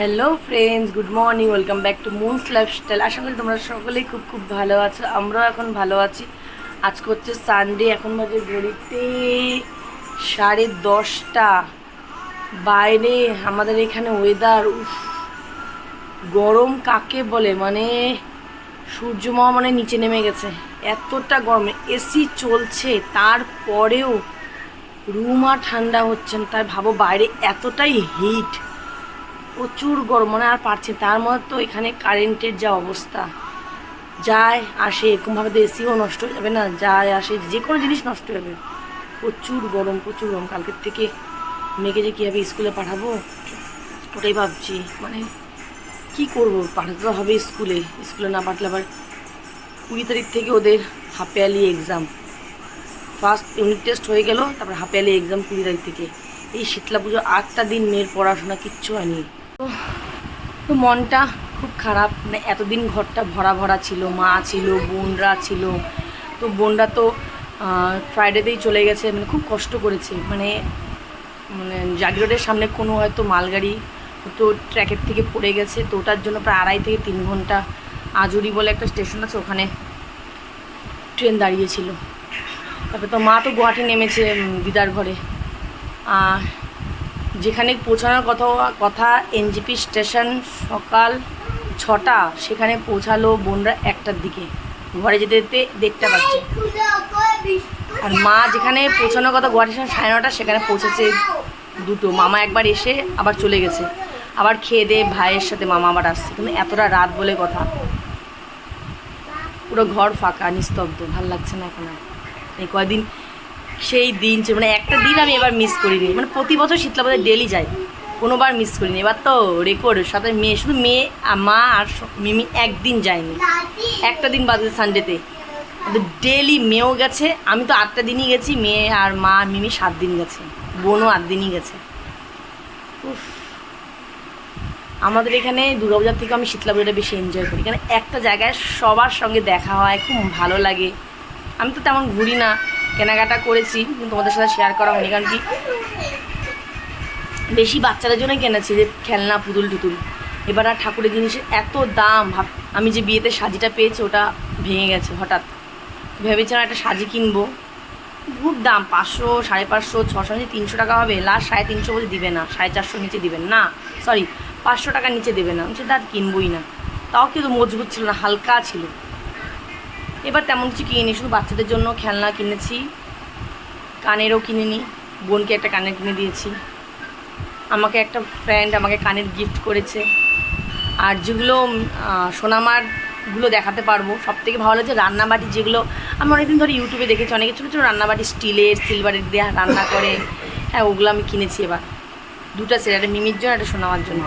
Hello friends good morning welcome back to Moon's Lifestyle আশা করি তোমরা সকলেই খুব খুব ভালো আছো। আমরাও এখন ভালো আছি। আজকে হচ্ছে সানডে এখন বাজে ঘড়িতে সাড়ে দশটা। বাইরে আমাদের এখানে ওয়েদার উফ, গরম কাকে বলে? মানে সূর্য মামা মানে নিচে নেমে গেছে। এতটা গরম এসি চলছে, তারপরেও রুম আর ঠান্ডা হচ্ছে না। তাই ভাবো বাইরে এতটাই হিট প্রচুর গরম মানে আর পারছে তার মধ্যে তো এখানে কারেন্টের যা অবস্থা। যায়, আসে, এরকমভাবে তো এসিও নষ্ট হয়ে যাবে না। যায়, আসে, যে কোনো জিনিস নষ্ট হয়ে যাবে। প্রচুর গরম প্রচুর গরম। কালকের থেকে মেয়েকে যে কীভাবে স্কুলে পাঠাবো? ওটাই ভাবছি। মানে কি করব? পাঠাতে তো হবে স্কুলে। স্কুলে না পাঠলে আবার কুড়ি তারিখ থেকে ওদের half exam first unit test হয়ে গেল, তারপর হাফ এক্সাম কুড়ি তারিখ থেকে। এই শীতলা পুজো আটটা দিন মেয়ের পড়াশোনা কিচ্ছু হয়নি। তো মনটা খুব খারাপ। মানে এতদিন ঘরটা ভরা ভরা ছিল, মা ছিল, বোনরা ছিল। তো বোনরা তো ফ্রাইডেতেই চলে গেছে। মানে খুব কষ্ট করেছে। মানে মানে জাগিরোডের সামনে কোনো হয়তো মালগাড়ি তো ট্র্যাকের থেকে পড়ে গেছে। তো ওটার জন্য প্রায় আড়াই থেকে তিন ঘণ্টা আজুরি বলে একটা স্টেশন আছে, ওখানে ট্রেন দাঁড়িয়েছিল। তারপরে তো মা তো গুয়াহাটি নেমেছে দিদার ঘরে। আর যেখানে পৌঁছানোর কথা কথা এনজিপি স্টেশন সকাল ছটা, সেখানে পৌঁছালো বোনরা একটার দিকে। ঘরে যেতে যেতে দেখতে পাচ্ছে। আর মা যেখানে পৌঁছানোর কথা স্টেশন সাড়ে নটা, সেখানে পৌঁছেছে দুটো। মামা একবার এসে আবার চলে গেছে। আবার খেয়ে দিয়ে ভাইয়ের সাথে মামা আবার আসছে। কিন্তু এতটা রাত বলে কথা। পুরো ঘর ফাঁকা, নিস্তব্ধ। ভালো লাগছে না এখন এই কয়দিন সেই দিন ছিল মানে একটা দিন আমি এবার মিস করিনি। মানে প্রতি বছর শীতলা বাজার ডেলি যাই, কোনোবার মিস করিনি। এবার তো রেকর্ড সাথে মেয়ে, শুধু মেয়ে মা আর মিমি একদিন যায়নি। একটা দিন বাদে সানডেতে ডেলি মেয়েও গেছে, আমি তো আটটা দিনই গেছি, মেয়ে আর মা মিমি সাত দিন গেছে, বোনও আট দিনই গেছে। উফ। আমাদের এখানে দুর্গাপূজার থেকে আমি শীতলা পুজোটা বেশি এনজয় করি, কারণ একটা জায়গায় সবার সঙ্গে দেখা হয়, খুব ভালো লাগে। আমি তো তেমন ঘুরি না। কেনাকাটা করেছি কিন্তু তোমাদের সাথে শেয়ার করা হয়নি কারণ কি? বেশি বাচ্চাদের জন্যই কিনেছি যে খেলনা পুতুল টুতুল। এবার আর ঠাকুরের জিনিসের এত দাম আমি যে বিয়েতে সাজিটা পেয়েছি ওটা ভেঙে গেছে হঠাৎ। ভেবেছিলাম একটা সাজি কিনবো। খুব দাম পাঁচশো সাড়ে পাঁচশো ছশো নিচে তিনশো টাকা হবে। লাস্ট সাড়ে তিনশো বলে দিবে না সাড়ে চারশোর নিচে দিবেন না। সরি পাঁচশো টাকার নিচে দেবে না। আমি বলছি, দাঁত কিনবই না। তাও কিন্তু মজবুত ছিল না হালকা ছিল। এবার তেমন কিছু কিনিনি, শুধু বাচ্চাদের জন্য খেলনা কিনেছি। কানেরও কিনিনি, বোনকে একটা কানের কিনে দিয়েছি। আমাকে একটা ফ্রেন্ড আমাকে কানের গিফট করেছে। আর যেগুলো সোনামারগুলো দেখাতে পারব সব থেকে ভালো লাগছে রান্নাবাটি যেগুলো, আমি অনেকদিন ধরে ইউটিউবে দেখেছি, অনেকে ছোটো ছোটো রান্নাবাটি, স্টিলের সিলভারের দিয়ে রান্না করে। হ্যাঁ ওগুলো আমি কিনেছি এবার। দুটা সেট একটা মিমির জন্য, একটা সোনামার জন্য।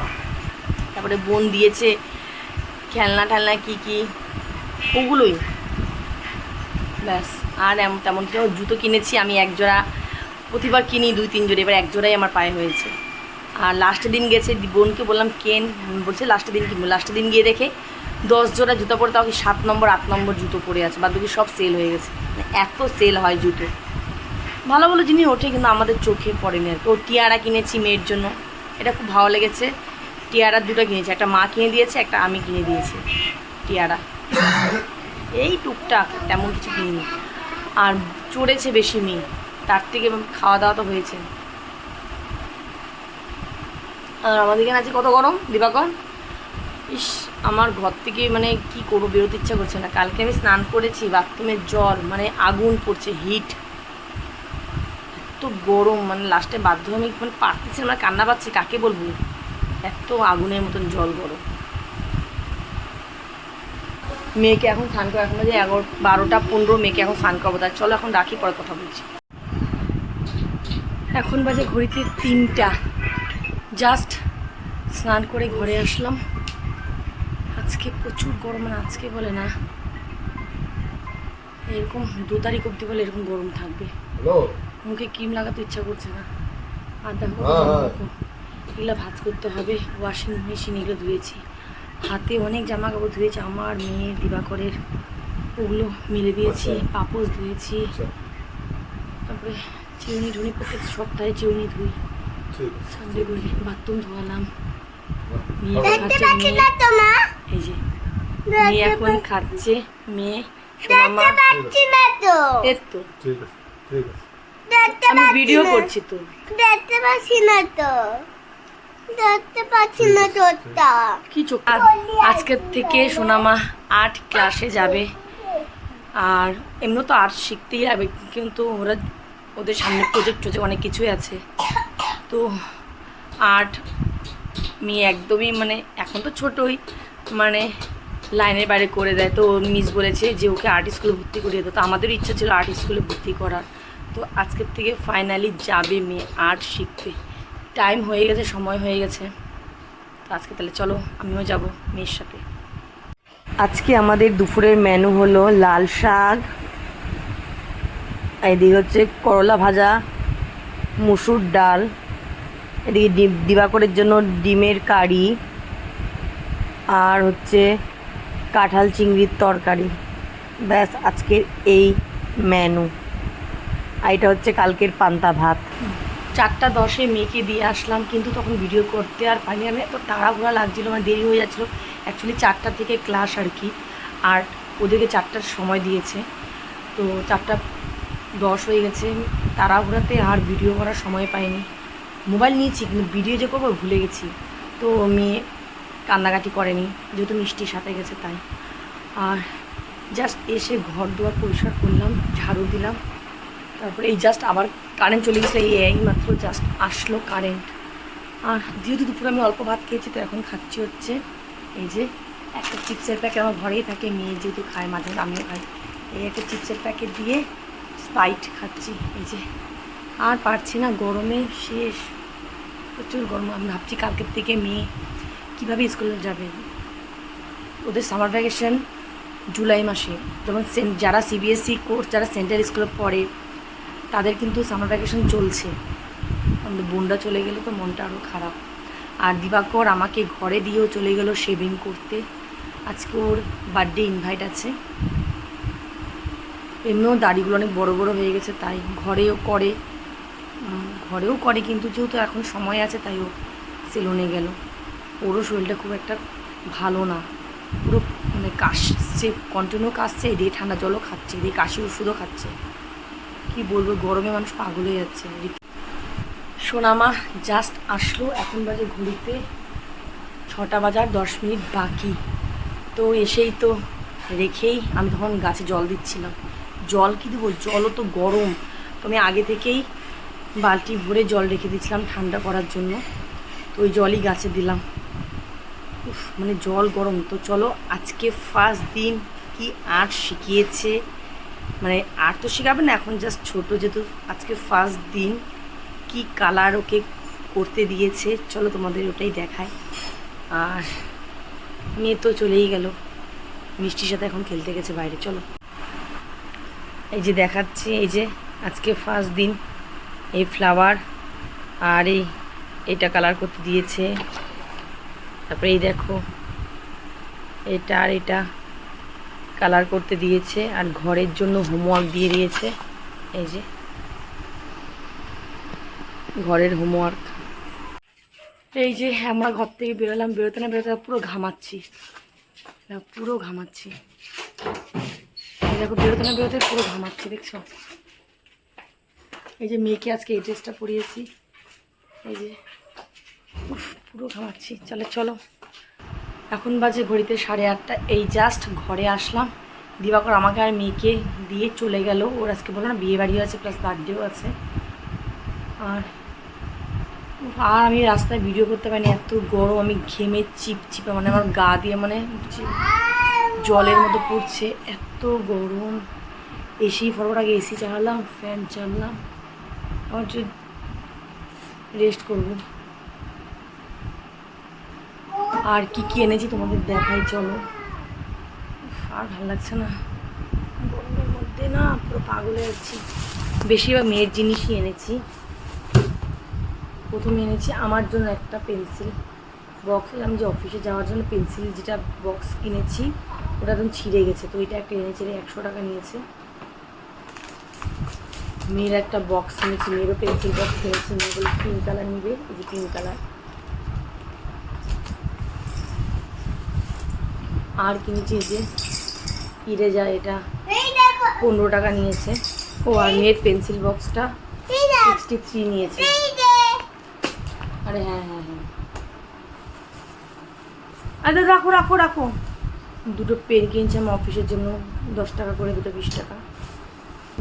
তারপরে বোন দিয়েছে খেলনা টেলনা কী কী, ওগুলোই। ব্যাস, আর তেমন কেউ জুতো কিনেছি, আমি এক জোড়া, প্রতিবার কিনি, দুই, তিন জোড়া, এবার এক জোড়াই আমার পায়ে হয়েছে। আর লাস্টের দিন গেছে বোনকে বললাম, কেন? বলছে লাস্টের দিন কিনবো। লাস্টের দিন গিয়ে দেখে দশ জোড়া জুতো পরে তাও কি সাত নম্বর, আট নম্বর জুতো পরে আছে বাদ সব সেল হয়ে গেছে। মানে এত সেল হয় জুতো। ভালো ভালো জিনিস ওঠে, কিন্তু আমাদের চোখে পড়েনি আর কি। ও টিয়ারা কিনেছি মেয়ের জন্য, এটা খুব ভালো লেগেছে। টিয়ারা দুটো কিনেছি, একটা মা কিনে দিয়েছে, একটা আমি কিনে দিয়েছি। টিয়ারা এই টুকটাক তেমন কিছু কিনিনি। আর চড়েছে বেশি মেয়ে তার থেকে খাওয়া দাওয়া তো হয়েছে। আর আমাদের এখানে আছে কত গরম দিবাকর? ইস আমার ঘর থেকে মানে কি করব বেরোতে ইচ্ছা করছে না। কালকে আমি স্নান করেছি বাথরুমের জল মানে আগুন পড়ছে হিট। এত গরম মানে লাস্টে বাধ্য আমি মানে পারতেছি না, মানে কান্না পাচ্ছে কাকে বলব? এত আগুনের মতন জল গরম। মেয়েকে এখন স্নান করে এখন বাজে এগারো বারোটা পনেরো মেয়েকে এখন স্নান করব। তার চলো এখন রাখি পরে কথা বলছি। এখন বাজে ঘড়িতে তিনটা। জাস্ট স্নান করে ঘরে আসলাম। আজকে প্রচুর গরম মানে আজকে বলে না এরকম দু তারিখ অব্দি বলে এরকম গরম থাকবে। মুখে ক্রিম লাগাতে ইচ্ছা করছে না। আর দেখো হ্যাঁ, হ্যাঁ। দেখো, এগুলো ভাজ করতে হবে ওয়াশিং মেশিন এগুলো ধুয়েছি। হাতে অনেক জামা কাপড় ধুয়েছি আমার মেয়ে দিবাকরের ওগুলো মেলে দিয়েছি আচ্ছা। পাপোশ ধুয়েছি। আচ্ছা। তারপরে চিউনি ঢুনি প্রত্যেক সপ্তাহে চিউনি ধুই। সানডে করে বাথরুম ধোয়ালাম। বাহ। খাচ্ছে মেয়ে না তো মা এই যে মেয়ে এখন খাচ্ছে মেয়ে আমি ভিডিও করছি তো। দেখতে পাচ্ছি না তো। দেখতে পাচ্ছি না তোরটা কি চোখ? আজকের থেকে সোনামা আর্ট ক্লাসে যাবে। আর এমনি তো আর্ট শিখতেই যাবে কিন্তু ওরা ওদের সামনে প্রজেক্ট টজেক্ট অনেক কিছুই আছে। তো আর্ট মেয়ে একদমই মানে এখন তো ছোটই মানে লাইনের বাইরে করে দেয়। তো মিস বলেছে যে ওকে আর্ট স্কুলে ভর্তি করিয়ে দেয় তো আমাদের ইচ্ছা ছিল আর্ট স্কুলে ভর্তি করার। তো আজকের থেকে ফাইনালি যাবে মেয়ে আর্ট শিখতে। টাইম হয়ে গেছে, সময় হয়ে গেছে। আজকে তাহলে চলো, আমিও যাব মেয়ের সাথে। আজকে আমাদের দুপুরের মেনু হলো লাল শাক এদিকে হচ্ছে করলা ভাজা, মুসুর ডাল, এদিকে দিবাকরের জন্য ডিমের কারি, আর হচ্ছে কাঁঠাল চিংড়ির তরকারি। ব্যাস, আজকের এই মেনু আর এটা হচ্ছে কালকের পান্তা ভাত। চারটা দশে মেয়েকে দিয়ে আসলাম, কিন্তু তখন ভিডিও করতে আর পারিনি। আমি এত তাড়াহুড়া লাগছিল আমার দেরি হয়ে যাচ্ছিল। অ্যাকচুয়ালি চারটা থেকে ক্লাস আর কি, আর ওদেরকে চারটার সময় দিয়েছে। তো চারটা দশ হয়ে গেছে, তাড়াহুড়াতে আর ভিডিও করার সময় পাইনি। মোবাইল নিয়েছি, কিন্তু ভিডিও যে করব ভুলে গেছি। তো মেয়ে কান্নাকাটি করেনি, যেহেতু মিষ্টির সাথে গেছে তাই। আর জাস্ট এসে ঘর দুয়ার পরিষ্কার করলাম, ঝাড়ু দিলাম। তারপরে এই জাস্ট আবার কারেন্ট চলে গেছিল, এই মাত্র জাস্ট আসলো কারেন্ট আর যেহেতু দুপুরে আমি অল্প ভাত খেয়েছি, তো এখন খাচ্ছি হচ্ছে এই যে একটা চিপসের প্যাকেট আমার ঘরেই থাকে, মেয়ে যেহেতু খায়, মাঝে মাঝে আমিও খাই। এই একটা চিপসের প্যাকেট দিয়ে স্পাইট খাচ্ছি, এই যে। আর পারছি না, গরমে শেষ। প্রচুর গরম, আমি ভাবছি কালকের থেকে মেয়ে কীভাবে স্কুলে যাবে? ওদের সামার ভ্যাকেশন জুলাই মাসে। যেমন যারা সিবিএসসি কোর্স যারা সেন্ট্রাল স্কুলে পড়ে তাদের কিন্তু সামার ভ্যাকেশন চলছে। আমাদের বোনটা চলে গেলে তো মনটা আরও খারাপ। আর দিবাকর আমাকে ঘরে দিয়েও চলে গেল শেভিং করতে। আজকে ওর বার্থডে ইনভাইট আছে। এমনিও দাড়িগুলো অনেক বড় বড় হয়ে গেছে, তাই ঘরেও করে। ঘরেও করে কিন্তু যেহেতু এখন সময় আছে, তাই ও সেলুনে গেল। ওরও শরীরটা খুব একটা ভালো না। পুরো মানে কাশছে কন্টিনিউ কাশছে, এদিকে ঠান্ডা জলও খাচ্ছে, এদিকে কাশি ওষুধও খাচ্ছে। কি বলব গরমে মানুষ পাগল হয়ে যাচ্ছে। সোনামা জাস্ট আসলো এখন বাজে ঘড়িতে ছটা বাজার দশ মিনিট বাকি। তো এসেই তো রেখেই আমি তখন গাছে জল দিচ্ছিলাম। জল কি দেবো? জলও তো গরম। তো আমি আগে থেকেই বালতি ভরে জল রেখে দিয়েছিলাম ঠান্ডা করার জন্য। তো ওই জলই গাছে দিলাম। উফ, মানে জল গরম। তো চলো আজকে ফার্স্ট দিন কি আর্ট শিখিয়েছে? মানে আর তো শেখাবে না, এখন জাস্ট ছোটো যেহেতু আজকে ফার্স্ট দিন, কি কালার ওকে করতে দিয়েছে, চলো তোমাদের ওটাই দেখায় আর মেয়ে তো চলেই গেল, মিষ্টির সাথে এখন খেলতে গেছে বাইরে, চলো। এই যে দেখাচ্ছি, এই যে আজকে ফার্স্ট দিন, এই ফ্লাওয়ার আর এই, এটা কালার করতে দিয়েছে। তারপরে এই দেখো, এটা আর এটা। কালার করতে দিয়েছে আর ঘরের জন্য হোমওয়ার্ক দিয়ে দিয়েছে। এই যে। ঘরের হোমওয়ার্ক। এই যে আমরা ঘর থেকে বেরোলাম, বেরোতে না বেরোতে পুরো ঘামাচ্ছি। পুরো ঘামাচ্ছি। দেখো, বেরোতে না বেরোতে পুরো ঘামাচ্ছি, দেখছ? এই যে মেয়েকে আজকে এই ড্রেসটা পরিয়েছি। এই যে। পুরো ঘামাচ্ছি। চলো চলো। এখন বাজে ঘড়িতে সাড়ে আটটা। এই জাস্ট ঘরে আসলাম। দিবাকর আমাকে আর মেয়েকে দিয়ে চলে গেল। ওর আজকে বলো না বিয়ে বাড়িও আছে প্লাস বার্থডেও আছে। আর আর আমি রাস্তায় ভিডিও করতে পারিনি। এত গরম, আমি ঘেমে চিপ চিপে মানে আমার গা দিয়ে মানে জলের মতো পড়ছে। এত গরম। এসি ফরবার আগে এসি চালালাম ফ্যান চালালাম। আমার রেস্ট করব। আর কি কি এনেছি তোমাদের দেখাই, চলো। আর ভালো লাগছে না। গরমের মধ্যে না পুরো পাগল হয়ে যাচ্ছি। বেশিরভাগ মেয়ের জিনিসই এনেছি। প্রথমে এনেছি আমার জন্য একটা পেন্সিল। বক্স আমি যে অফিসে যাওয়ার জন্য পেন্সিল যেটা বক্স কিনেছি, ওটা একদম ছিঁড়ে গেছে। তো এটা একটা এনেছে একশো টাকা নিয়েছে। মেয়ের একটা বক্স কিনেছি মেয়েরও পেন্সিল বক্স কিনেছি মেয়ে বলে পিঙ্ক কালার নিবে, এই যে পিঙ্ক কালার। আর কিনেছি যে ইরে যায় এটা। পনেরো টাকা নিয়েছে। ও আর মেয়ের পেন্সিল বক্সটা সিক্সটি থ্রি নিয়েছে। আরে হ্যাঁ হ্যাঁ হ্যাঁ। আরে রাখো রাখো রাখো। দুটো পেন কিনছি আমার অফিসের জন্য দশ টাকা করে দুটো বিশ টাকা।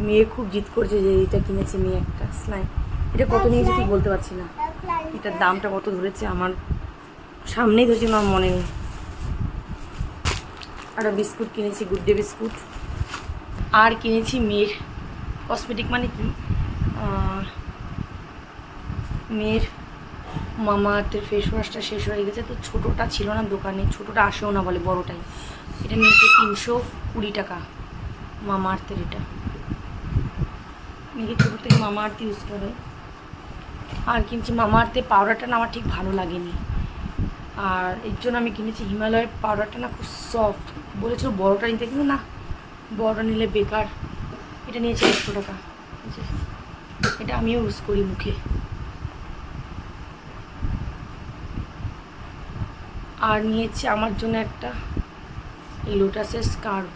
মেয়ে খুব জিদ করছে যে এটা কিনেছে মেয়ে একটা স্লাইম এটা কত নিয়েছে ঠিক বলতে পারছি না। এটার দামটা কত ধরেছে আমার সামনেই ধরেছে আমার মনে নেই। একটা বিস্কুট কিনেছি গুড ডে বিস্কুট। আর কিনেছি মেয়ের কসমেটিক মানে কি? মেয়ের মামা আর্থের ফেস ওয়াশটা শেষ হয়ে গেছে, তো ছোটোটা ছিল না দোকানে, ছোটোটা আসেও না বলে বড়টাই। এটা নিয়েছে তিনশো কুড়ি টাকা মামা আর্থের এটা। মেয়েকে ছোটো থেকে মামা আর্থ ইউজ করে। আর কিনছি মামা আর্থের পাউডারটা না আমার ঠিক ভালো লাগেনি। আর এর জন্য আমি কিনেছি হিমালয়ের পাউডারটা না খুব সফট বলেছিল বড়টা নিতে, কিন্তু না, বড়টা নিলে বেকার। এটা নিয়েছে একশো টাকা। এটা আমিও ইউজ করি মুখে। আর নিয়েছি আমার জন্য একটা লোটাসের স্কার্ফ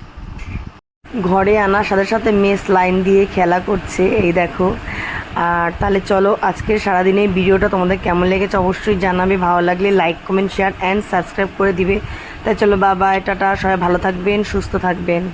ঘরে আনার সাথে সাথে মেস লাইন দিয়ে খেলা করছে, এই দেখো। আর তাহলে চলো আজকের সারাদিনের ভিডিওটা তোমাদের কেমন লেগেছে অবশ্যই জানাবে। ভালো লাগলে like comment share and subscribe করে দিবে। তাই চলো বাবা টাটা সবাই ভালো থাকবেন সুস্থ থাকবেন।